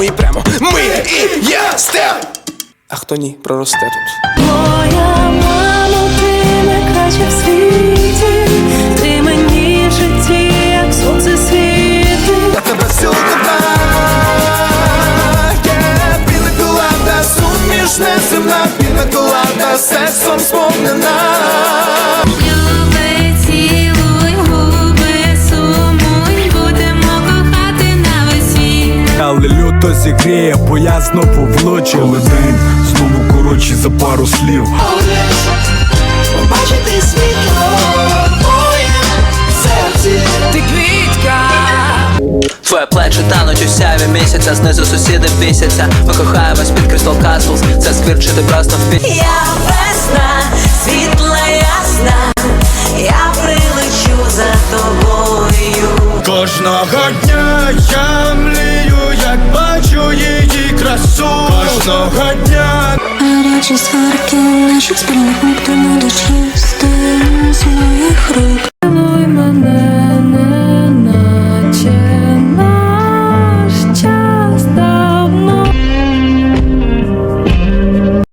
ставимо і прямо. Ми і я степ. А хто ні, проросте тут. Моя мамо, ти найкраща в світі, ти мені в житті, як сонце світить. Я тебе всю кохаю, Пінакулада, суміш неземна Пінакулада, сексом сповнена зігріє, бо я знову влучив Коли день знову коротший за пару слів Побачити світло серці. Ти квітка. Твоє плечі тануть у сяві місяця, знизу сусіди бісяться. Ми кохаємось під Crystal Castles, це сквір, чи просто в пі... Я весна, світла ясна, я прилечу за тобою. Кожного дня я млію, кожного дня. Гарячі сварки наших спільних ніхто не дочисти.